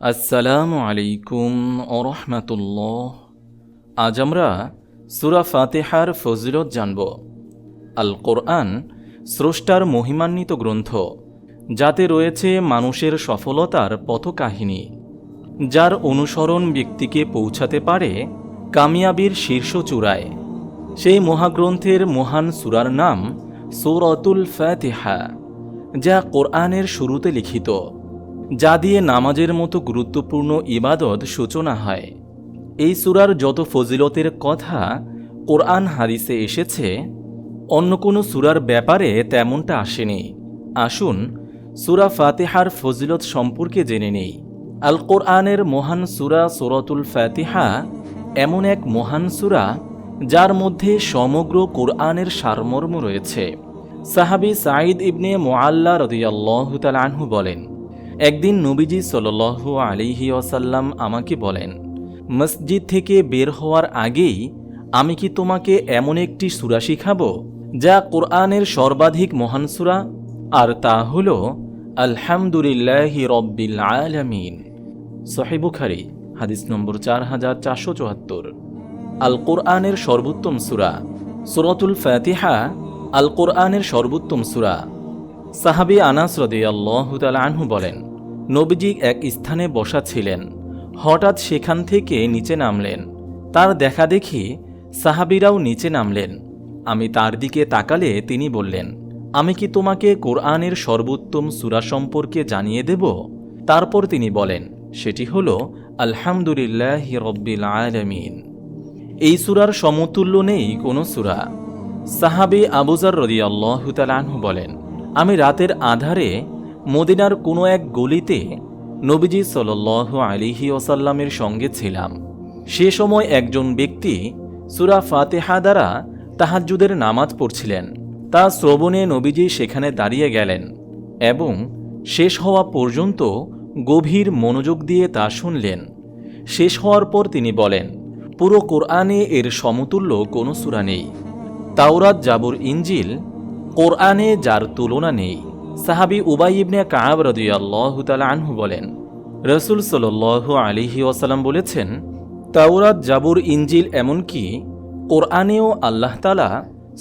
আসসালামু আলাইকুম ওরহমাতুল্লাহ আজ আমরা সুরা ফাতেহার ফজিলত জানব। আল কোরআন স্রষ্টার মহিমান্বিত গ্রন্থ, যাতে রয়েছে মানুষের সফলতার পথকাহিনী, যার অনুসরণ ব্যক্তিকে পৌঁছাতে পারে কামিয়াবির শীর্ষ চূড়ায়। সেই মহাগ্রন্থের মহান সুরার নাম সৌরতুল ফাতেহা, যা কোরআনের শুরুতে লিখিত। যা দিয়ে নামাজের মতো গুরুত্বপূর্ণ ইবাদত সূচনা হয়। এই সুরার যত ফজিলতের কথা কোরআন হাদিসে এসেছে, অন্য কোনো সুরার ব্যাপারে তেমনটা আসেনি। আসুন, সুরা ফাতেহার ফজিলত সম্পর্কে জেনে নেই। আল কোরআনের মহান সুরা সুরতুল ফাতিহা এমন এক মহান সুরা যার মধ্যে সমগ্র কোরআনের সারমর্ম রয়েছে। সাহাবি সাঈদ ইবনে মোয়াল্লা রদিয়াল্লাহ আনহু বলেন একদিন নবীজি সাল্লাহ আলিহি ওয়াসাল্লাম আমাকে বলেন, মসজিদ থেকে বের হওয়ার আগেই আমি কি তোমাকে এমন একটি সুরা শিখাবো যা কোরআনের সর্বাধিক মহান সুরা? আর তা হল, আলহামদুলিল্লাহ রব্বিল আলামিন। সহিবুখারি হাদিস নম্বর চার হাজার চারশো চুয়াত্তর। আল কোরআনের সর্বোত্তম সুরা, সুরতুল ফাতিহা আল কোরআনের সর্বোত্তম সুরা। সাহাবি আনাস রদে আল্লাহ আনহু বলেন নবীজি এক স্থানে বসা ছিলেন। হঠাৎ সেখান থেকে নিচে নামলেন। তার দেখা দেখি সাহাবিরাও নিচে নামলেন। আমি তার দিকে তাকালে তিনি বললেন, আমি কি তোমাকে কোরআনের সর্বোত্তম সুরা সম্পর্কে জানিয়ে দেব? তারপর তিনি বলেন, সেটি হল, আলহামদুলিল্লাহ রব্বিল আলমিন। এই সুরার সমতুল্য নেই কোনো সুরা। সাহাবি আবুজার রদি আল্লাহ বলেন, আমি রাতের আধারে মদিনার কোনো এক গলিতে নবীজি সাল আলিহি ওসাল্লামের সঙ্গে ছিলাম। সে সময় একজন ব্যক্তি সুরা ফাতেহা দ্বারা তাহাজ্জুদের নামাজ পড়ছিলেন। তা শ্রবণে নবীজি সেখানে দাঁড়িয়ে গেলেন এবং শেষ হওয়া পর্যন্ত গভীর মনোযোগ দিয়ে তা শুনলেন। শেষ হওয়ার পর তিনি বলেন, পুরো কোরআনে এর সমতুল্য কোনো সুরা নেই। তাওরাত, জাবুর ইঞ্জিল কোরআনে যার তুলনা নেই। সাহাবি উবাই ইবনে কাব রদিয়াল্লাহ আনহু বলেন, রসুল সাল আলিহি ওয়াসাল্লাম বলেছেন, তাওরাত, জাবুর ইঞ্জিল এমনকি কোরআনেও আল্লাহ তালা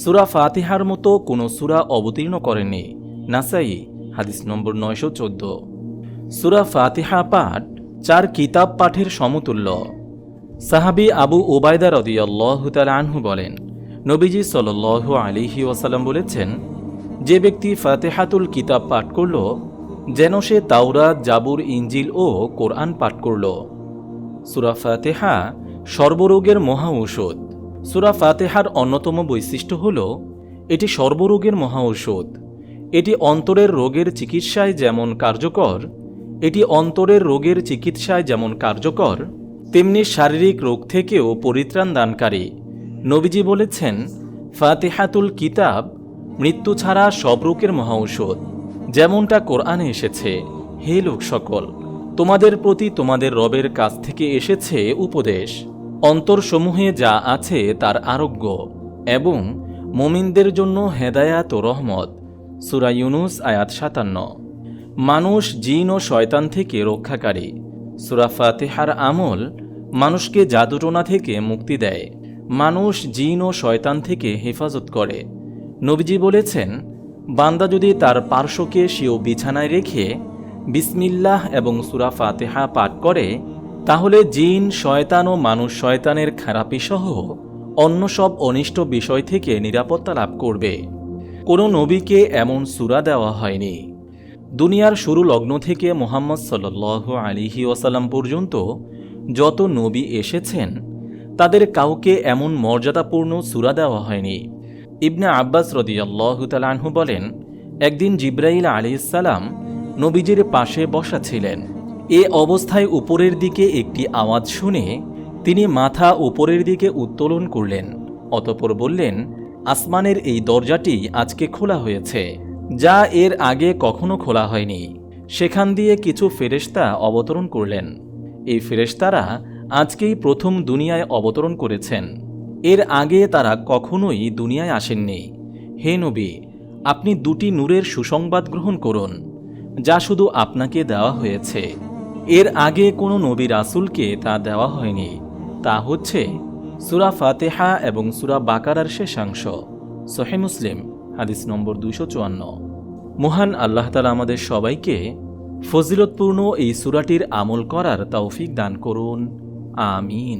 সুরা ফাতিহার মতো কোনো সুরা অবতীর্ণ করেনি নাসাই, হাদিস নম্বর নয়শো চোদ্দ। সুরা ফাতিহা পাঠ চার কিতাব পাঠের সমতুল্য। সাহাবি আবু ওবায়দা রদিয়াল্লাহ আনহু বলেন, নবীজি সাল আলিহি ওয়াসাল্লাম বলেছেন যে ব্যক্তি ফাতেহাতুল কিতাব পাঠ করল, যেন সে তাওরাত, জাবুর ইঞ্জিল ও কোরআন পাঠ করল। সুরা ফাতেহা সর্বরোগের মহা ঔষধ। সুরা ফাতেহার অন্যতম বৈশিষ্ট্য হল, এটি সর্বরোগের মহা ঔষধ। এটি অন্তরের রোগের চিকিৎসায় যেমন কার্যকর, এটি অন্তরের রোগের চিকিৎসায় যেমন কার্যকর, তেমনি শারীরিক রোগ থেকেও পরিত্রাণ দানকারী। নবীজি বলেছেন, ফাতেহাতুল কিতাব মৃত্যু ছাড়া সব রোগের মহা ঔষধ। যেমনটা কোরআনে এসেছে, হে লোক সকল, তোমাদের প্রতি তোমাদের রবের কাছ থেকে এসেছে উপদেশ। অন্তরসমূহে যা আছে তার আরোগ্য, এবং মোমিনদের জন্য হেদায়াত ও রহমত। সুরা ইউনুস, আয়াত সাতান্ন। মানুষ জিন ও শয়তান থেকে রক্ষাকারী। সুরা ফাতেহার আমল মানুষকে জাদুটোনা থেকে মুক্তি দেয়। মানুষ জিন ও শয়তান থেকে হেফাজত করে। নবীজি বলেছেন, বান্দা যদি তার পার্শ্বকে সেও বিছানায় রেখে বিসমিল্লাহ এবং সুরা ফাতেহা পাঠ করে, তাহলে জিন, শয়তান ও মানুষ শয়তানের খারাপি সহ অন্য সব অনিষ্ট বিষয় থেকে নিরাপত্তা লাভ করবে। কোনো নবীকে এমন সুরা দেওয়া হয়নি। দুনিয়ার শুরু লগ্ন থেকে মোহাম্মদ সাল্ল আলিহি ওয়াসাল্লাম পর্যন্ত যত নবী এসেছেন, তাদের কাউকে এমন মর্যাদাপূর্ণ সুরা দেওয়া হয়নি। ইবনে আব্বাস রদিয়াল্লাহ তালাহু বলেন, একদিন জিব্রাইল আলিসাল্লাম নবীজির পাশে বসা ছিলেন। এ অবস্থায় উপরের দিকে একটি আওয়াজ শুনে তিনি মাথা উপরের দিকে উত্তোলন করলেন, অতপর বললেন, আসমানের এই দরজাটি আজকে খোলা হয়েছে, যা এর আগে কখনো খোলা হয়নি। সেখান দিয়ে কিছু ফেরেশতা অবতরণ করলেন। এই ফেরেশতারা আজকেই প্রথম দুনিয়ায় অবতরণ করেছেন। এর আগে তারা কখনোই দুনিয়ায় আসেননি। হে নবী, আপনি দুটি নূরের সুসংবাদ গ্রহণ করুন, যা শুধু আপনাকে দেওয়া হয়েছে। এর আগে কোনো নবী রাসুলকে তা দেওয়া হয়নি। তা হচ্ছে সুরা ফাতেহা এবং সুরা বাকারার শেষাংশ সোহে মুসলিম, হাদিস নম্বর দুইশো চুয়ান্ন। মহান আল্লাহ তালা আমাদের সবাইকে ফজিলতপূর্ণ এই সুরাটির আমল করার তৌফিক দান করুন। আমিন।